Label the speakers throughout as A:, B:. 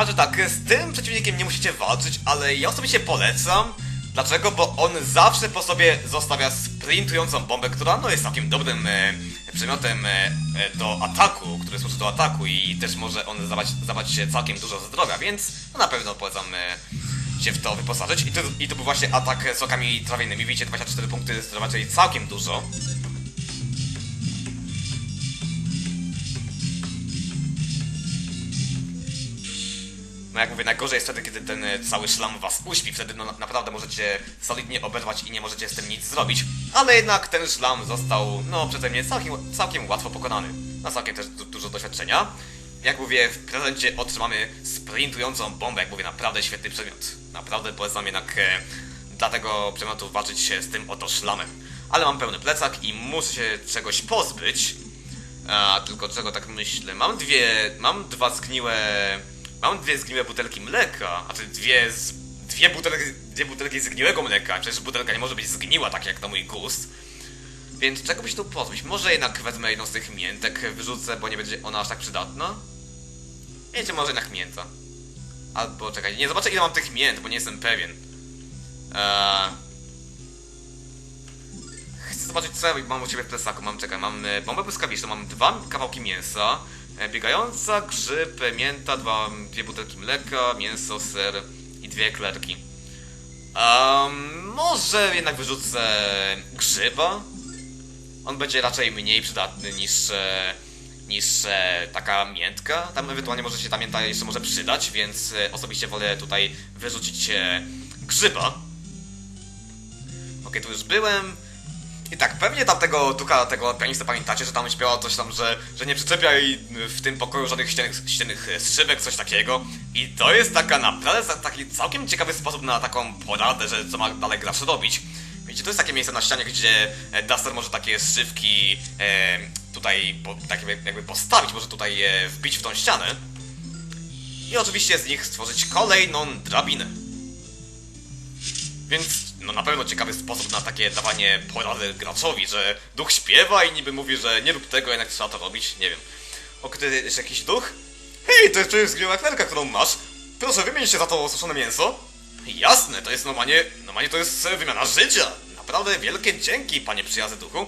A: A że tak, z tym przeciwnikiem nie musicie walczyć, ale ja osobiście polecam. Dlaczego? Bo on zawsze po sobie zostawia sprintującą bombę, która no jest całkiem dobrym e, przedmiotem e, e, do ataku, który służy do ataku i też może on zabrać, zabrać się całkiem dużo zdrowia, więc no na pewno polecam e, się w to wyposażyć. I to, I to był właśnie atak sokami trawiennymi, widzicie 24 punkty zdrowia, czyli całkiem dużo. No jak mówię, najgorzej jest wtedy, kiedy ten e, cały szlam was uśpi, wtedy no, naprawdę możecie solidnie oberwać i nie możecie z tym nic zrobić. Ale jednak ten szlam został, no przeze mnie całkiem, całkiem łatwo pokonany. Na całkiem też du dużo doświadczenia. Jak mówię, w prezencie otrzymamy sprintującą bombę, jak mówię, naprawdę świetny przedmiot. Naprawdę polecam jednak e, dla tego przedmiotu walczyć się z tym oto szlamem. Ale mam pełny plecak i muszę się czegoś pozbyć. A, tylko czego tak myślę? Mam dwie, mam dwa zgniłe, mam dwie zgniłe butelki mleka, a czy dwie, z, dwie, butelki, dwie butelki zgniłego mleka, przecież butelka nie może być zgniła tak jak na mój gust. Więc czego by się tu pozbyć? Może jednak wezmę jedną z tych miętek, wyrzucę, bo nie będzie ona aż tak przydatna? Wiecie, może jednak mięta. Albo czekaj, nie zobaczę ile mam tych mięt, bo nie jestem pewien. Eee... Chcę zobaczyć co ja mam u ciebie w plecaku. Mam, czekaj, mam e, bombę błyskawiczną, mam dwa kawałki mięsa, biegająca, grzyb, e, mięta, dwa, dwie butelki mleka, mięso, ser i dwie eklerki. Um, może jednak wyrzucę grzyba? On będzie raczej mniej przydatny niż, e, niż e, taka miętka. Tam ewentualnie może się ta mięta jeszcze może przydać, więc e, osobiście wolę tutaj wyrzucić e, grzyba. Okej, tu już byłem. I tak, pewnie tamtego tuka, tego pianista pamiętacie, że tam śpiewał coś tam, że, że nie przyczepiaj w tym pokoju żadnych ściennych, ściennych strzybek, coś takiego. I to jest taka naprawdę taki całkiem ciekawy sposób na taką poradę, że co ma dalej gracz robić. Wiecie, to jest takie miejsce na ścianie, gdzie e, Duster może takie szybki e, tutaj po, tak jakby, jakby postawić, może tutaj e, wbić w tą ścianę. I oczywiście z nich stworzyć kolejną drabinę. Więc no na pewno ciekawy sposób na takie dawanie porady graczowi, że duch śpiewa i niby mówi, że nie rób tego, jednak trzeba to robić, nie wiem. O, to jest jakiś duch? Hej, to jest przecież zgniła klerka, którą masz. Proszę, wymień się za to suszone mięso. Jasne, to jest normalnie, normalnie to jest e, wymiana życia. Naprawdę wielkie dzięki, panie przyjazny duchu.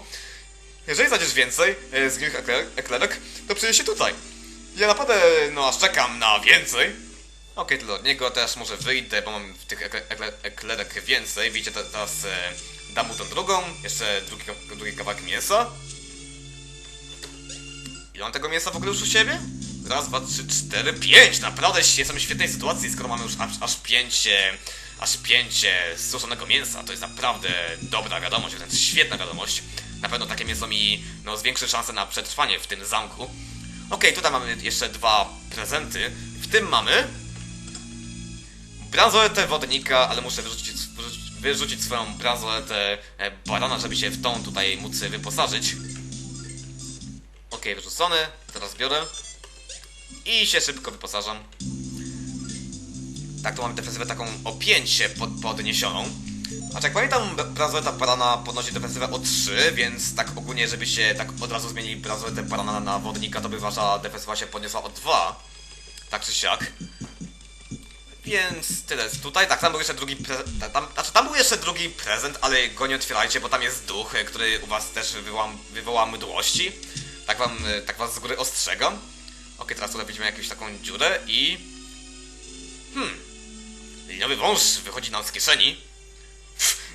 A: Jeżeli znajdziesz więcej e, ekler- eklerek, to przyjeźdź się tutaj. Ja naprawdę, no aż czekam na więcej. Okej, tyle od niego, teraz może wyjdę, bo mam tych ekle- ekle- eklerek więcej. Widzicie, te- teraz e, dam mu tą drugą, jeszcze drugi, drugi kawałek mięsa. Ile mam tego mięsa w ogóle już u siebie? Raz, dwa, trzy, cztery, pięć! Naprawdę jestem w świetnej sytuacji, skoro mamy już aż, aż pięć, e, aż pięć e, suszonego mięsa. To jest naprawdę dobra wiadomość, wręcz świetna wiadomość. Na pewno takie mięso mi no, zwiększy szanse na przetrwanie w tym zamku. Okej, tutaj mamy jeszcze dwa prezenty. W tym mamy bransoletę wodnika, ale muszę wyrzucić, wyrzucić, swoją bransoletę e, barana, żeby się w tą tutaj móc wyposażyć. Okej, wyrzucony. Teraz biorę. I się szybko wyposażam. Tak, tu mamy defensywę taką o 5 pod, podniesioną. A jak pamiętam, bransoleta barana podnosi defensywę o 3, więc tak ogólnie, żeby się tak od razu zmienili bransoletę barana na wodnika, to by wasza defensywa się podniosła o 2. Tak czy siak. Więc tyle. Tutaj tak, tam był jeszcze drugi prezent. Tam, znaczy, tam był jeszcze drugi prezent, ale go nie otwierajcie, bo tam jest duch, e, który u was też wywoła, wywoła mdłości. Tak wam, e, tak was z góry ostrzegam. Okej, teraz tutaj widzimy jakąś taką dziurę i... Hmm. Liniowy wąż wychodzi nam z kieszeni.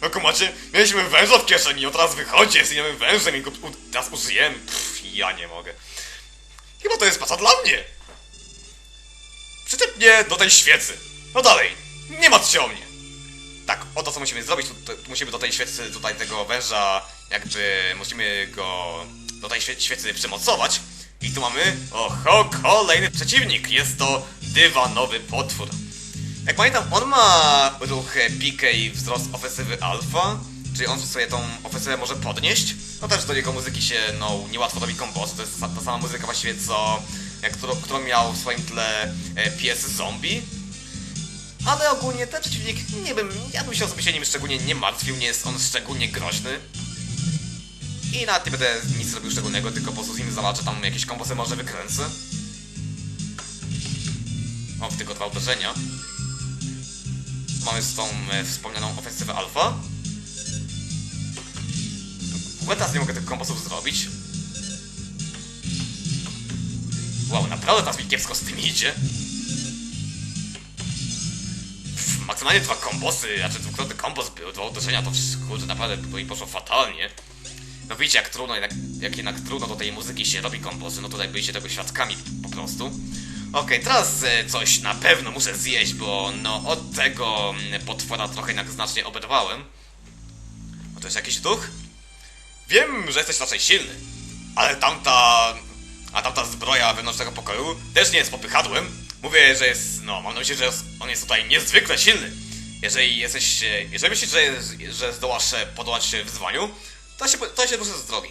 A: No kumacie, mieliśmy węża w kieszeni, on teraz wychodzi, jest liniowym wężem i go teraz użyjemy. Pff, ja nie mogę. Chyba to jest praca dla mnie. Przyczep mnie do tej świecy. No dalej, nie martw się o mnie. Tak, oto co musimy zrobić, musimy do tej świecy, tutaj tego węża, jakby musimy go do tej świe świecy przymocować. I tu mamy, oho, kolejny przeciwnik, jest to dywanowy potwór. Jak pamiętam, on ma ruch e, pikę i wzrost ofensywy alfa, czyli on sobie tą ofensywę może podnieść. No też do jego muzyki się, no, niełatwo robi kombosy, to jest ta, ta sama muzyka właściwie co, jak, którą, którą miał w swoim tle e, pies zombie. Ale ogólnie ten przeciwnik, nie wiem, ja bym się osobiście nim szczególnie nie martwił, nie jest on szczególnie groźny. I nawet nie będę nic robił szczególnego, tylko po prostu z nim zawalczę, tam jakieś kombosy może wykręcę. O, tylko dwa uderzenia. Mamy z tą e, wspomnianą ofensywę alfa. W teraz nie mogę tych kombosów zrobić. Wow, naprawdę teraz mi kiepsko z tym idzie. Maksymalnie dwa kombosy, znaczy dwukrotny kombos był, dwa uderzenia, to wszystko, kurde, naprawdę by mi poszło fatalnie. No widzicie, jak trudno, jak, jak jednak trudno do tej muzyki się robi kombosy, no tutaj byliście tego świadkami po prostu. Okej, teraz e, coś na pewno muszę zjeść, bo no od tego mm, potwora trochę jednak znacznie oberwałem. O, to jest jakiś duch? Wiem, że jesteś raczej silny, ale tamta... A tamta zbroja wewnątrz tego pokoju też nie jest popychadłem. Mówię, że jest... no, mam na myśli, że on jest tutaj niezwykle silny. Jeżeli jesteś... jeżeli myślisz, że, że zdołasz podołać wyzwaniu, to się, to się duże zdrowi.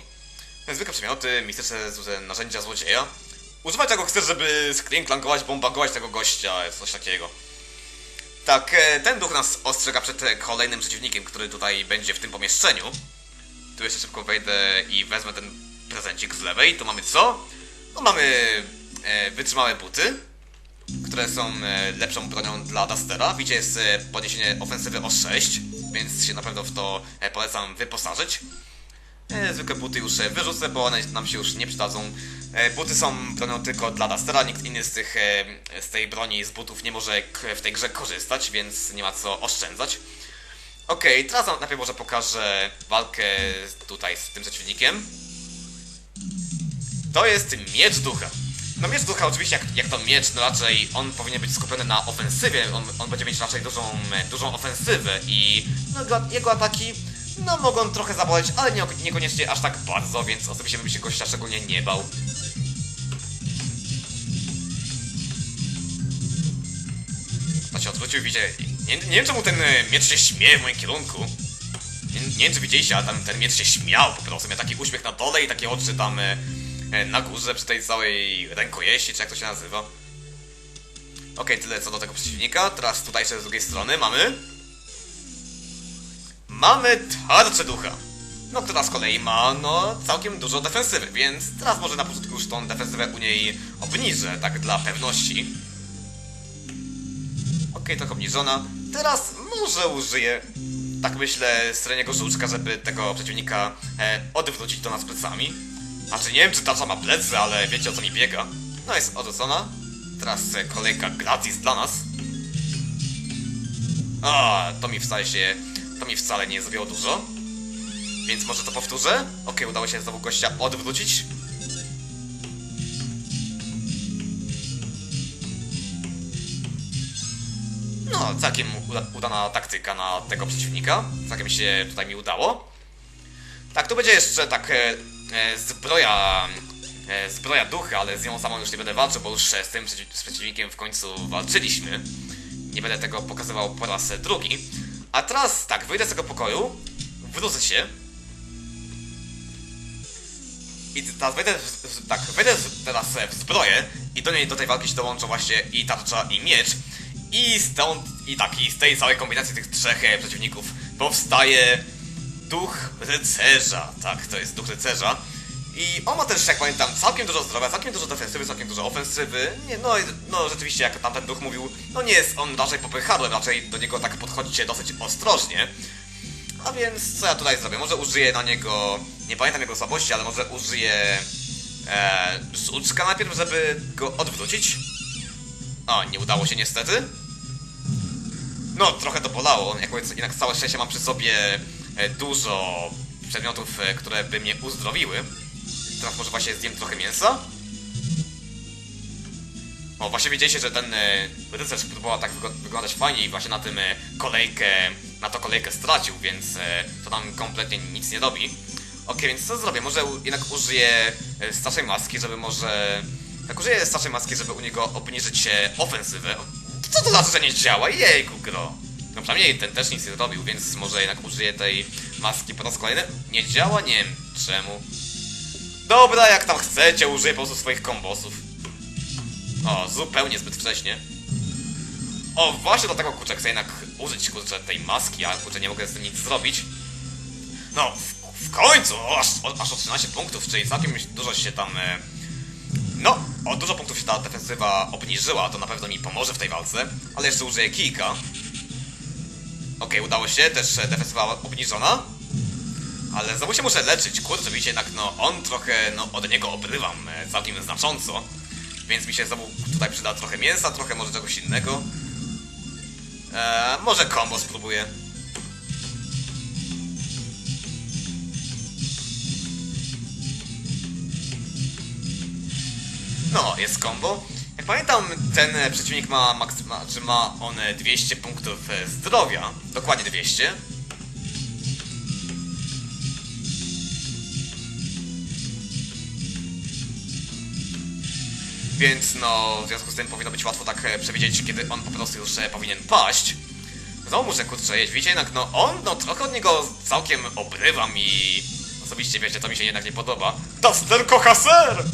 A: Zwykłe przedmioty, mistyczne z- narzędzia złodzieja. Używaj tego chcesz, żeby sklinklankować, bombardować tego gościa, coś takiego. Tak, e, ten duch nas ostrzega przed kolejnym przeciwnikiem, który tutaj będzie w tym pomieszczeniu. Tu jeszcze szybko wejdę i wezmę ten prezencik z lewej. Tu mamy co? No mamy e, wytrzymałe buty, które są e, lepszą bronią dla Dustera. Widzicie, jest e, podniesienie ofensywy o 6, więc się na pewno w to e, polecam wyposażyć. Zwykłe buty już wyrzucę, bo one nam się już nie przydadzą. Buty są bronią tylko dla Dustera, nikt inny z, tych, z tej broni, z butów nie może w tej grze korzystać, więc nie ma co oszczędzać. Okej, teraz wam najpierw może pokażę walkę tutaj z tym przeciwnikiem. To jest miecz ducha. No miecz ducha oczywiście jak, jak to miecz, no raczej on powinien być skupiony na ofensywie, on, on będzie mieć raczej dużą, e, dużą ofensywę i no, jego- ataki no mogą trochę zaboleć, ale nie, niekoniecznie aż tak bardzo, więc osobiście bym się gościa szczególnie nie bał. To się odwrócił, widzicie, nie, nie wiem czemu ten e, miecz się śmieje w moim kierunku. Nie, nie wiem czy widzieliście, ale tam ten miecz się śmiał po prostu, miał taki uśmiech na dole i takie oczy tam e, na górze przy tej całej rękojeści, czy jak to się nazywa. Okej, tyle co do tego przeciwnika. Teraz tutaj jeszcze z drugiej strony mamy... Mamy tarczę ducha. No, która z kolei ma, no, całkiem dużo defensywy, więc teraz może na początku już tą defensywę u niej obniżę, tak dla pewności. Okej, trochę obniżona. Teraz może użyję, tak myślę, sreniego żuczka, żeby tego przeciwnika e, odwrócić do nas plecami. A czy nie wiem, czy tarcza ma plecy, ale wiecie o co mi biega. No jest odwrócona. Teraz e, kolejka gratis dla nas. A, to mi wcale się, to mi wcale nie zrobiło dużo. Więc może to powtórzę? Okej, udało się znowu gościa odwrócić. No, całkiem uda udana taktyka na tego przeciwnika. Całkiem się tutaj mi udało. Tak, tu będzie jeszcze tak e, zbroja, e, zbroja ducha, ale z nią samą już nie będę walczył, bo już e, z tym przeciwnikiem w końcu walczyliśmy. Nie będę tego pokazywał po raz e, drugi. A teraz tak, wyjdę z tego pokoju, wrócę się. I teraz wejdę, w, tak, wejdę teraz e, w zbroję i do niej, do tej walki się dołączą właśnie i tarcza i miecz. I stąd, i tak, i z tej całej kombinacji tych trzech e, przeciwników powstaje duch rycerza. Tak, to jest duch rycerza. I on ma też, jak pamiętam, całkiem dużo zdrowia, całkiem dużo defensywy, całkiem dużo ofensywy. Nie, no, no rzeczywiście, jak tamten duch mówił, no nie jest on raczej popychadłem, raczej do niego tak podchodzicie dosyć ostrożnie. A więc co ja tutaj zrobię? Może użyję na niego, nie pamiętam jego słabości, ale może użyję e, żuczka najpierw, żeby go odwrócić. O, nie udało się niestety. No, trochę to bolało, jak mówię, jednak całe szczęście mam przy sobie dużo przedmiotów, e, które by mnie uzdrowiły. Teraz może właśnie zjem trochę mięsa. O, właśnie wiedzieliście, że ten e, rycerz próbował tak wyglądać fajnie i właśnie na tym e, kolejkę, na to kolejkę stracił, więc e, to nam kompletnie nic nie robi. Okej, więc co zrobię? Może jednak użyję e, starszej maski, żeby może... Tak, użyję starszej maski, żeby u niego obniżyć e, ofensywę. Co to znaczy, że nie działa? Jejku, gro! No przynajmniej ten też nic nie zrobił, więc może jednak użyję tej maski po raz kolejny. Nie działa? Nie wiem czemu. Dobra, jak tam chcecie, użyję po prostu swoich kombosów. O, zupełnie zbyt wcześnie. O, właśnie do tego kurczę chcę jednak użyć kurczę tej maski, a kurczę nie mogę z tym nic zrobić. No, w, w końcu! O, aż, o, aż o 13 punktów, czyli całkiem dużo się tam e, No, o dużo punktów się ta defensywa obniżyła, to na pewno mi pomoże w tej walce, ale jeszcze użyję kijka. Okej, udało się, też e, defensywa obniżona. Ale znowu się muszę leczyć, kurczę, widzicie, jednak no on trochę, no od niego obrywam e, całkiem znacząco. Więc mi się znowu tutaj przyda trochę mięsa, trochę może czegoś innego. Eee, może combo spróbuję. No, jest combo. Pamiętam, ten przeciwnik ma, maks- ma, czy ma on e, 200 punktów e, zdrowia. Dokładnie 200. Więc no, w związku z tym powinno być łatwo tak e, przewidzieć, kiedy on po prostu już e, powinien paść. Znowu muszę kurczę widzicie, jednak no on, no trochę od niego całkiem obrywam i osobiście wiecie, to mi się jednak nie podoba. Duster kocha ser!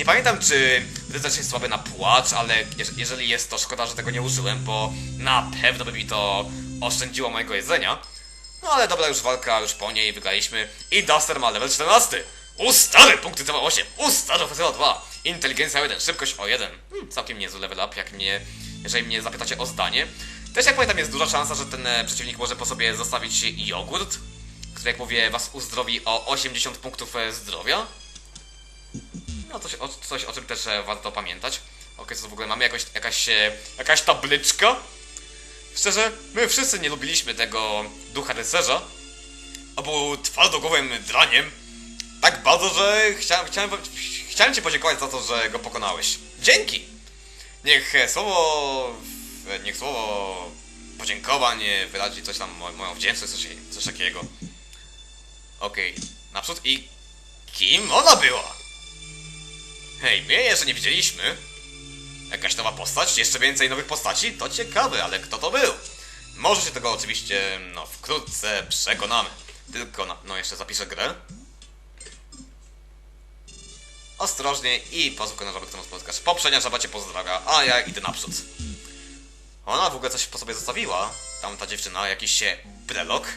A: Nie pamiętam, czy rycerz jest słaby na płacz, ale jeż- jeżeli jest, to szkoda, że tego nie użyłem, bo na pewno by mi to oszczędziło mojego jedzenia. No ale dobra, już walka, już po niej wygraliśmy. I Duster ma level 14. Ustary, punkty to 8. Ustary, ofensywa 2. Inteligencja 1, szybkość o 1. Hmm, całkiem niezły level up, jak mnie, jeżeli mnie zapytacie o zdanie. Też jak pamiętam, jest duża szansa, że ten e, przeciwnik może po sobie zostawić jogurt, który jak mówię, was uzdrowi o 80 punktów e, zdrowia. No coś o, coś, o też e, warto pamiętać. Okej, co tu w ogóle mamy? Jakoś, jakaś, e, jakaś tabliczka? Szczerze, my wszyscy nie lubiliśmy tego ducha rycerza. On był twardogłowym draniem. Tak bardzo, że chciałem, chciałem, chciałem ci podziękować za to, że go pokonałeś. Dzięki! Niech e, słowo... Niech słowo podziękowań wyrazi coś tam, mo- moją wdzięczność, coś, coś takiego. Okej, naprzód i... Kim ona była? Hej, my jeszcze nie widzieliśmy. Jakaś nowa postać? Jeszcze więcej nowych postaci? To ciekawe, ale kto to był? Może się tego oczywiście, no, wkrótce przekonamy. Tylko, no, no jeszcze zapiszę grę. Ostrożnie i pozwól na żabę, którą spotkasz. Poprzednia żaba cię pozdrawia, a ja idę naprzód. Ona w ogóle coś po sobie zostawiła. Tam ta dziewczyna, jakiś się brelok.